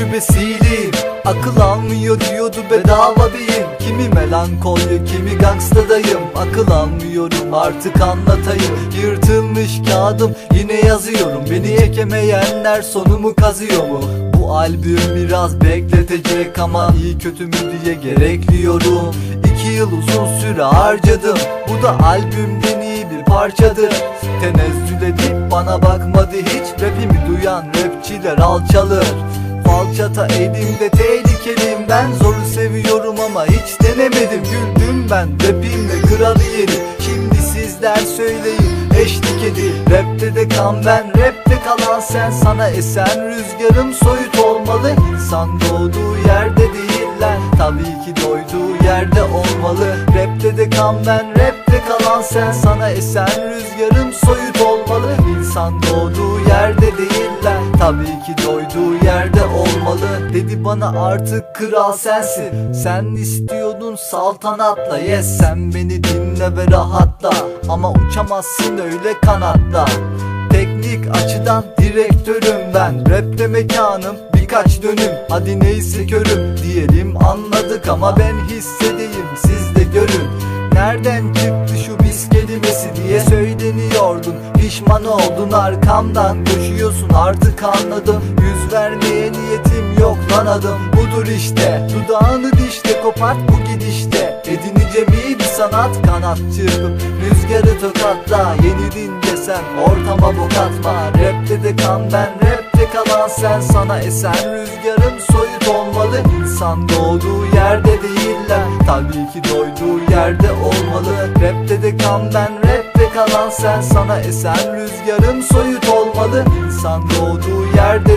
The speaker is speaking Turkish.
tecrübesiyim Akıl almıyor diyordu bedava beyin Kimi melankolya kimi gangstadayım Akıl almıyorum artık anlatayım. Yırtılmış kağıdım yine yazıyorum. Beni ekemeyenler sonumu kazıyor mu? Bu albüm biraz bekletecek ama iyi kötü mü diye gerekliyorum. İki yıl uzun süre harcadım. Bu da albümden iyi bir parçadır. Tenezzül edip bana bakmadı. Hiç Rapimi duyan rapçiler alçalır Falçata elimde tehlikeliyim. Ben Zoru seviyorum ama hiç denemedim. Güldüm ben rapimle kralı yeri. Şimdi sizler söyleyin eşlik edin. Rapte de kan ben rapte kalan sen. Sana esen rüzgarım soyut olmalı. İnsan doğduğu yerde değiller. Tabii ki doyduğu yerde olmalı. Rapte de kan ben sen Sana esen rüzgarım soyut olmalı. İnsan doğduğu yerde değiller Tabii ki doyduğu yerde olmalı. Dedi bana artık kral sensin Sen istiyordun saltanatla. Yes sen beni dinle ve rahatla Ama uçamazsın öyle kanatta Teknik açıdan direktörüm ben Rapte mekanım birkaç dönüm. Hadi neyse körüm diyelim anladık Ama ben hissedeyim siz de görün. Nereden çıktı biz kelimesi diye söyleniyordun Pişman oldun arkamdan koşuyorsun artık anladım. Yüz vermeye niyetim yok lan adım. Budur işte dudağını dişle kopart bu gidişte. Edineceğim bir sanat kanat çırpıp Rüzgarı tokatla yenildin desen ortama bok atma. Rapte de kan ben rapte kalan sen. Sana esen rüzgarım soyut olmalı. İnsan doğduğu yerde değiller Tabii ki doyduğu yerde Kan ben rapte kalan sen Sana esen rüzgarım soyut olmalı İnsan doğduğu yerde